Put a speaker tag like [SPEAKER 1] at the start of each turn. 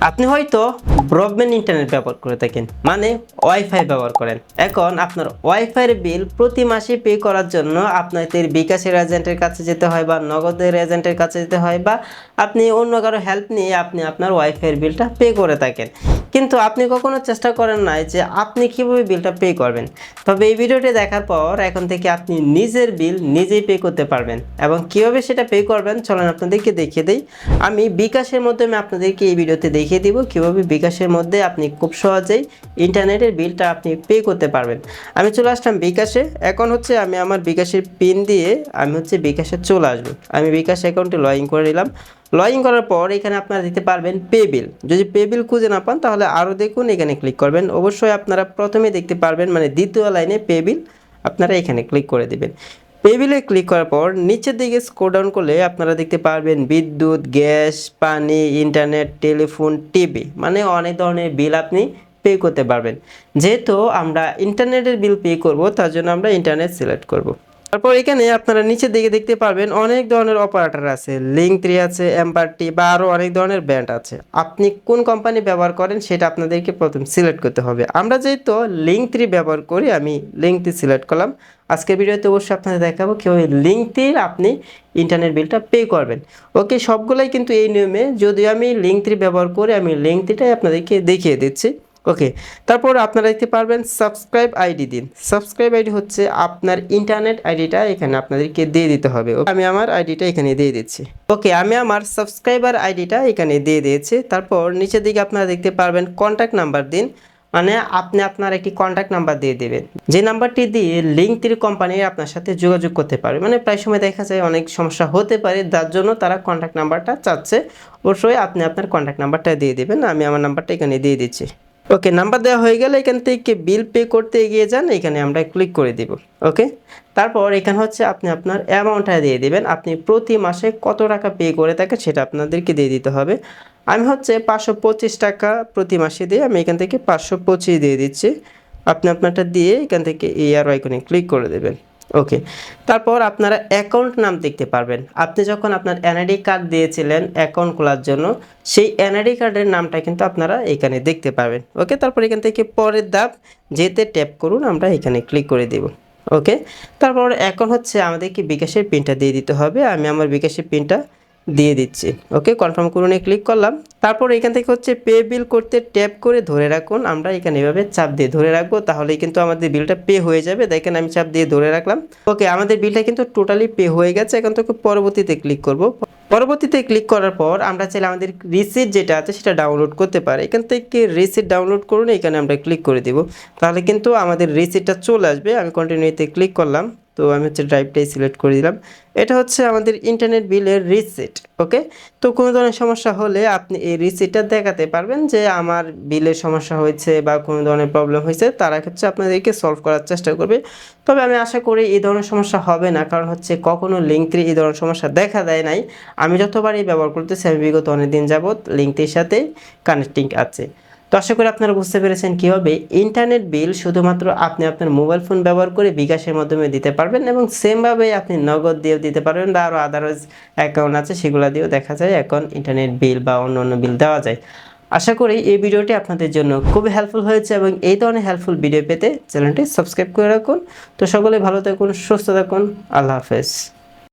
[SPEAKER 1] আপনি হয়তো broadband internet ব্যবহার করে থাকেন মানে ওয়াইফাই ব্যবহার করেন। এখন আপনার ওয়াইফাইয়ের বিল প্রতি মাসে পে করার জন্য আপনাদের বিকাশের এজেন্টের কাছে যেতে হয় বা নগদের এজেন্টের কাছে যেতে হয় বা আপনি অন্য কারও হেল্প নিয়ে আপনি আপনার ওয়াইফাইয়ের বিলটা পে করে থাকেন। কিন্তু আপনি কখনো চেষ্টা করেন নাই যে আপনি কীভাবে বিলটা পে করবেন। তবে এই ভিডিওটি দেখার পর এখন থেকে আপনি নিজের বিল নিজেই পে করতে পারবেন এবং কীভাবে সেটা পে করবেন চলেন আপনাদেরকে দেখিয়ে দিই। আমি বিকাশের মাধ্যমে আপনাদেরকে এই ভিডিওতে দেখিয়ে দিব কীভাবে বিকাশের মধ্যে আপনি খুব সহজেই ইন্টারনেটের বিলটা আপনি পে করতে পারবেন। আমি চলে আসলাম বিকাশে। এখন হচ্ছে আমি আমার বিকাশের পিন দিয়ে আমি হচ্ছে বিকাশে চলে আসব। আমি বিকাশ অ্যাকাউন্টে লগ ইন করে নিলাম। লগ ইন করার পর এখানে আপনারা দিতে পারবেন পে বিল যদি পে বিল খুঁজে না পান, তাহলে আরও দেখুন, এখানে ক্লিক করবেন। অবশ্যই আপনারা প্রথমে দেখতে পারবেন মানে দ্বিতীয় লাইনে পে বিল আপনারা এখানে ক্লিক করে দেবেন। পে বিলে ক্লিক করার পর নিচের দিকে স্ক্রল ডাউন করলে আপনারা দেখতে পারবেন বিদ্যুৎ, গ্যাস, পানি ইন্টারনেট টেলিফোন টিভি মানে অনেক ধরনের বিল আপনি পে করতে পারবেন। যেহেতু আমরা ইন্টারনেটের বিল পে করব, তার জন্য আমরা ইন্টারনেট সিলেক্ট করব। তারপর এখানে আপনারা নিচের দিকে দেখতে পারবেন অনেক ধরনের অপারেটর আছে। লিঙ্ক থ্রি আছে এম্পারটি বা আরও অনেক ধরনের ব্র্যান্ড আছে। আপনি কোন কোম্পানি ব্যবহার করেন সেটা আপনাদেরকে প্রথম সিলেক্ট করতে হবে। আমরা যেহেতু লিঙ্ক থ্রি ব্যবহার করি, আমি লিঙ্ক থ্রি সিলেক্ট করলাম। আজকের ভিডিওতে অবশ্যই আপনাদের দেখাবো কীভাবে লিঙ্ক থ্রির আপনি ইন্টারনেট বিলটা পে করবেন। ওকে সবগুলাই কিন্তু এই নিয়মে যদি আমি লিঙ্ক থ্রি ব্যবহার করে, আমি লিঙ্ক থ্রিটাই আপনাদেরকে দেখিয়ে দিচ্ছি। ওকে তারপর আপনারা দেখতে পারবেন সাবস্ক্রাইব আইডি দিন। সাবস্ক্রাইব আইডি হচ্ছে আপনার ইন্টারনেট আইডিটা এখানে আপনাদেরকে দিয়ে দিতে হবে। আমি আমার আইডিটা এখানে দিয়ে দিচ্ছি। ওকে আমি আমার সাবস্ক্রাইবার আইডিটা এখানে দিয়ে দিয়েছি। তারপর নিচের দিকে আপনারা দেখতে পারবেন কন্ট্যাক্ট নাম্বার দিন। মানে আপনি আপনার একটি কন্ট্যাক্ট নাম্বার দিয়ে দেবেন। যে নাম্বারটি দিয়ে লিঙ্ক তীর কোম্পানি আপনার সাথে যোগাযোগ করতে পারবে। মানে প্রায় সময় দেখা যায় অনেক সমস্যা হতে পারে, যার জন্য তারা কন্ট্যাক্ট নাম্বারটা চাচ্ছে। অবশ্যই আপনি আপনার কন্ট্যাক্ট নাম্বারটা দিয়ে দেবেন। আমি আমার নাম্বারটা এখানে দিয়ে দিচ্ছি। ওকে নাম্বার দেওয়া হয়ে গেলে এখান থেকে বিল পে করতে এগিয়ে যান, এখানে আমরা ক্লিক করে দিব ওকে তারপর এখানে হচ্ছে আপনি আপনার অ্যামাউন্টটা দিয়ে দিবেন, আপনি প্রতি মাসে কত টাকা পে করে থাকেন সেটা আপনাদেরকে দিয়ে দিতে হবে। আমি হচ্ছে পাঁচশো পঁচিশ টাকা প্রতি মাসে দিয়ে আমি এখান থেকে পাঁচশো পঁচিশ দিয়ে দিচ্ছি। আপনি আপনারটা দিয়ে এখান থেকে এই আর আইকনে ক্লিক করে দেবেন। ওকে তারপর আপনারা অ্যাকাউন্ট নাম দেখতে পারবেন। আপনি যখন আপনার এনআইডি কার্ড দিয়েছিলেন অ্যাকাউন্ট খোলার জন্য, সেই এনআইডি কার্ডের নামটা কিন্তু আপনারা এখানে দেখতে পাবেন ওকে তারপর এখান থেকে পরের ধাপ, যেতে ট্যাপ করুন, আমরা এখানে ক্লিক করে দেব। ওকে তারপর এখন হচ্ছে আমাদেরকে বিকাশের পিনটা দিয়ে দিতে হবে। আমি আমার বিকাশের পিনটা দিয়ে দিচ্ছি। ওকে কনফার্ম করুনে ক্লিক করলাম। তারপর এখান থেকে হচ্ছে পে বিল করতে ট্যাপ করে ধরে রাখুন। আমরা এখানে এভাবে চাপ দিয়ে ধরে রাখব, তাহলেই কিন্তু আমাদের বিলটা পে হয়ে যাবে। দেখেন, আমি চাপ দিয়ে ধরে রাখলাম। ওকে, আমাদের বিলটা কিন্তু টোটালি পে হয়ে গেছে। এখন থেকে পরবর্তীতে ক্লিক করব। পরবর্তীতে ক্লিক করার পর আমরা চাইলে আমাদের রিসিট যেটা আছে, সেটা ডাউনলোড করতে পারে। এখান থেকে রিসিট ডাউনলোড করুন, এখানে আমরা ক্লিক করে দিব। তাহলে কিন্তু আমাদের রিসিটটা চলে আসবে। আমি কন্টিনিউতে ক্লিক করলাম। তো আমি হচ্ছে ড্রাইভটাই সিলেক্ট করে দিলাম। এটা হচ্ছে আমাদের ইন্টারনেট বিলের রিসিট ওকে তো কোনো ধরনের সমস্যা হলে আপনি এই রিসিটটা দেখাতে পারবেন যে আমার বিলের সমস্যা হয়েছে বা কোনো ধরনের প্রবলেম হয়েছে, তারা হচ্ছে আপনাদেরকে সলভ করার চেষ্টা করবে। তবে আমি আশা করি এই ধরনের সমস্যা হবে না, কারণ হচ্ছে কখনো লিঙ্কটির এই ধরনের সমস্যা দেখা দেয় নাই। আমি যতবারই ব্যবহার করতেছি, আমি বিগত অনেক দিন যাবৎ লিঙ্কটির সাথে কানেক্টিং আছে। তো আশা করি আপনারা বুঝতে পেরেছেন কীভাবে ইন্টারনেট বিল শুধুমাত্র আপনি আপনার মোবাইল ফোন ব্যবহার করে বিকাশের মাধ্যমে দিতে পারবেন এবং সেমভাবে আপনি নগদ দিয়েও দিতে পারবেন বা আরও আদারওয়াইজ অ্যাকাউন্ট আছে, সেগুলো দিয়েও দেখা যায় এখন ইন্টারনেট বিল বা অন্য অন্য বিল দেওয়া যায়। আশা করি এই ভিডিওটি আপনাদের জন্য খুবই হেল্পফুল হয়েছে এবং এই ধরনের হেল্পফুল ভিডিও পেতে চ্যানেলটি সাবস্ক্রাইব করে রাখুন। তো সকলে ভালো থাকুন, সুস্থ থাকুন, আল্লাহ হাফেজ।